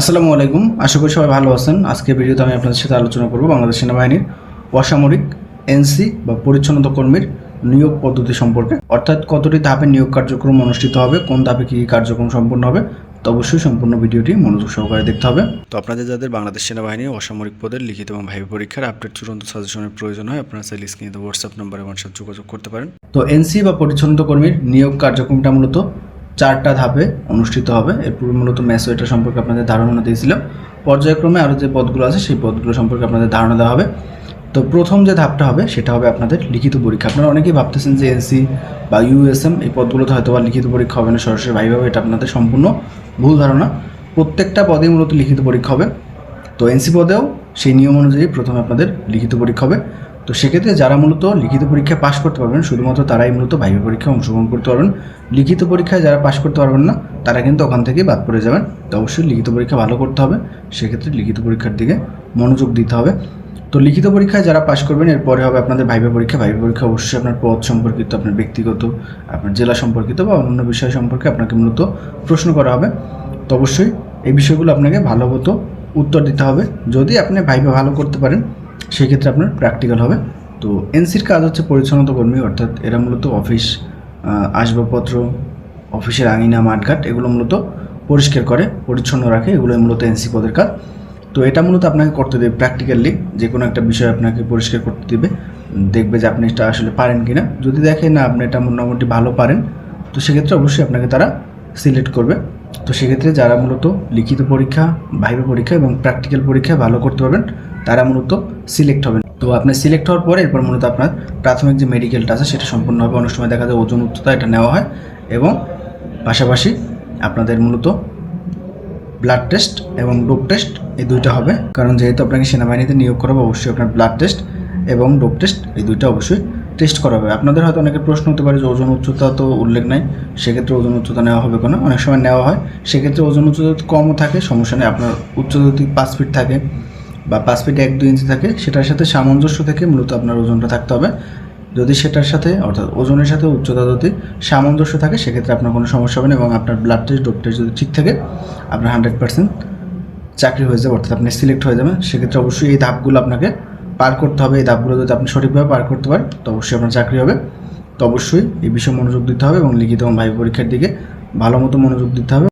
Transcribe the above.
আসসালামু আলাইকুম। আশা করি সবাই ভালো আছেন। আজকে ভিডিওতে আমি আপনাদের সাথে আলোচনা করব বাংলাদেশ সেনাবাহিনীর অসামরিক এনসি বা পরিচ্ছন্নতা কর্মীর নিয়োগ পদ্ধতি সম্পর্কে। অর্থাৎ কতটি ধাপে নিয়োগ কার্যক্রম অনুষ্ঠিত হবে, কোন ধাপে কী কার্যক্রম সম্পন্ন হবে, তো অবশ্যই সম্পূর্ণ ভিডিওটি মনোযোগ সহকারে দেখতে হবে। তো আপনাদের যাদের বাংলাদেশ সেনাবাহিনী অসামরিক পদের লিখিত এবং ভাইভা পরীক্ষার আপডেট চূড়ান্ত সাজেশনের প্রয়োজন হয়, আপনারা চাইলে স্ক্রিনে হোয়াটসঅ্যাপ নম্বরে আমার সাথে যোগাযোগ করতে পারেন। তো এনসি বা পরিচ্ছন্নতা কর্মীর নিয়োগ কার্যক্রমটা মূলত চারটা ধাপে অনুষ্ঠিত হবে। এর পূর্বে মূলত ম্যাসো এটা সম্পর্কে আপনাদের ধারণা দিয়েছিলাম। পর্যায়ক্রমে আরও যে পদগুলো আছে, সেই পদগুলো সম্পর্কে আপনাদের ধারণা দেওয়া হবে। তো প্রথম যে ধাপটা হবে, সেটা হবে আপনাদের লিখিত পরীক্ষা। আপনারা অনেকেই ভাবতেছেন যে এনসি বা ইউএসএম, এই পদগুলোতে হয়তো বা লিখিত পরীক্ষা হবে না সরাসরি। ভাইভাবে এটা আপনাদের সম্পূর্ণ ভুল ধারণা। প্রত্যেকটা পদে মূলত লিখিত পরীক্ষা হবে। তো এনসি পদেও সেই নিয়ম অনুযায়ী প্রথমে আপনাদের লিখিত পরীক্ষা হবে। তো সেক্ষেত্রে যারা মূলত লিখিত পরীক্ষা পাশ করতে পারবেন, শুধুমাত্র তারাই মূলত ভাইভা পরীক্ষায় অংশগ্রহণ করতে পারবেন। লিখিত পরীক্ষায় যারা পাশ করতে পারবেন না, তারা কিন্তু ওখান থেকেই বাদ পড়ে যাবেন। তো অবশ্যই লিখিত পরীক্ষা ভালো করতে হবে। সেক্ষেত্রে লিখিত পরীক্ষার দিকে মনোযোগ দিতে হবে। তো লিখিত পরীক্ষায় যারা পাশ করবেন, এরপরে হবে আপনাদের ভাইভা পরীক্ষা। ভাইভা পরীক্ষা অবশ্যই আপনার পদ সম্পর্কিত, আপনার ব্যক্তিগত, আপনার জেলা সম্পর্কিত বা অন্যান্য বিষয় সম্পর্কে আপনাকে মূলত প্রশ্ন করা হবে। তো অবশ্যই এই বিষয়গুলো আপনাকে ভালো মতো উত্তর দিতে হবে। যদি আপনি ভাইভা ভালো করতে পারেন সেক্ষেত্রে আপনার প্র্যাকটিক্যাল হবে। তো এনসির কাজ হচ্ছে পরিচ্ছন্নতা কর্মী, অর্থাৎ এরা মূলত অফিস আসবাবপত্র অফিসের আঙিনা, মাঠঘাট এগুলো মূলত পরিষ্কার করে, পরিচ্ছন্ন রাখে এগুলো মূলত এনসি পদের কাজ। তো এটা মূলত আপনাকে করতে দেবে প্র্যাকটিক্যালি যে কোনো একটা বিষয় আপনাকে পরিষ্কার করতে দেবে। দেখবে যে আপনি এটা আসলে পারেন কিনা। যদি দেখে না আপনি এটা মোটামুটি ভালো পারেন, তো সেক্ষেত্রে অবশ্যই আপনাকে তারা সিলেক্ট করবে। তো সেক্ষেত্রে যারা মূলত লিখিত পরীক্ষা ভাইবা পরীক্ষা এবং প্র্যাকটিক্যাল পরীক্ষায় ভালো করতে পারবেন তারা মূলত সিলেক্ট হবেন। তো আপনি সিলেক্ট হওয়ার পরে এরপর মূলত আপনার প্রাথমিক যে মেডিকেলটা আছে, সেটা সম্পূর্ণ হবে। অনেক সময় দেখা যায় ওজন উচ্চতা এটা নেওয়া হয় এবং পাশাপাশি আপনাদের মূলত ব্লাড টেস্ট এবং ডোপ টেস্ট এই দুইটা হবে। কারণ যেহেতু আপনাকে সেনাবাহিনীতে নিয়োগ করা হবে, অবশ্যই আপনার ব্লাড টেস্ট এবং ডোপ টেস্ট এই দুইটা অবশ্যই টেস্ট করা হবে। আপনাদের হয়তো অনেকের প্রশ্ন হতে পারে যে ওজন উচ্চতা তো উল্লেখ নাই, সেক্ষেত্রে ওজন উচ্চতা নেওয়া হবে কেন? অনেক সময় নেওয়া হয়, সেক্ষেত্রে ওজন উচ্চতা কমও থাকে, সমস্যা নেই। আপনার উচ্চতা যদি পাঁচ ফিট থাকে বা পাঁচ ফিট এক, দুই ইঞ্চি থাকে, সেটার সাথে সামঞ্জস্য থেকে মূলত আপনার ওজনটা থাকতে হবে। যদি সেটার সাথে, অর্থাৎ ওজনের সাথে উচ্চতা যদি সামঞ্জস্য থাকে, সেক্ষেত্রে আপনার কোনো সমস্যা হবে না এবং আপনার ব্লাড টেস্ট ডোপ টেস্ট যদি ঠিক থাকে, আপনার হান্ড্রেড পার্সেন্ট চাকরি হয়ে যাবে, অর্থাৎ আপনি সিলেক্ট হয়ে যাবেন। সেক্ষেত্রে অবশ্যই এই ধাপগুলো আপনাকে পার করতে হবে। এই ধাপগুলো যদি আপনি সঠিকভাবে পার করতে পারেন, তো অবশ্যই আপনার চাকরি হবে। তো অবশ্যই এই বিষয়ে মনোযোগ দিতে হবে এবং লিখিত এবং ভাই পরীক্ষার দিকে ভালো মতো মনোযোগ দিতে হবে।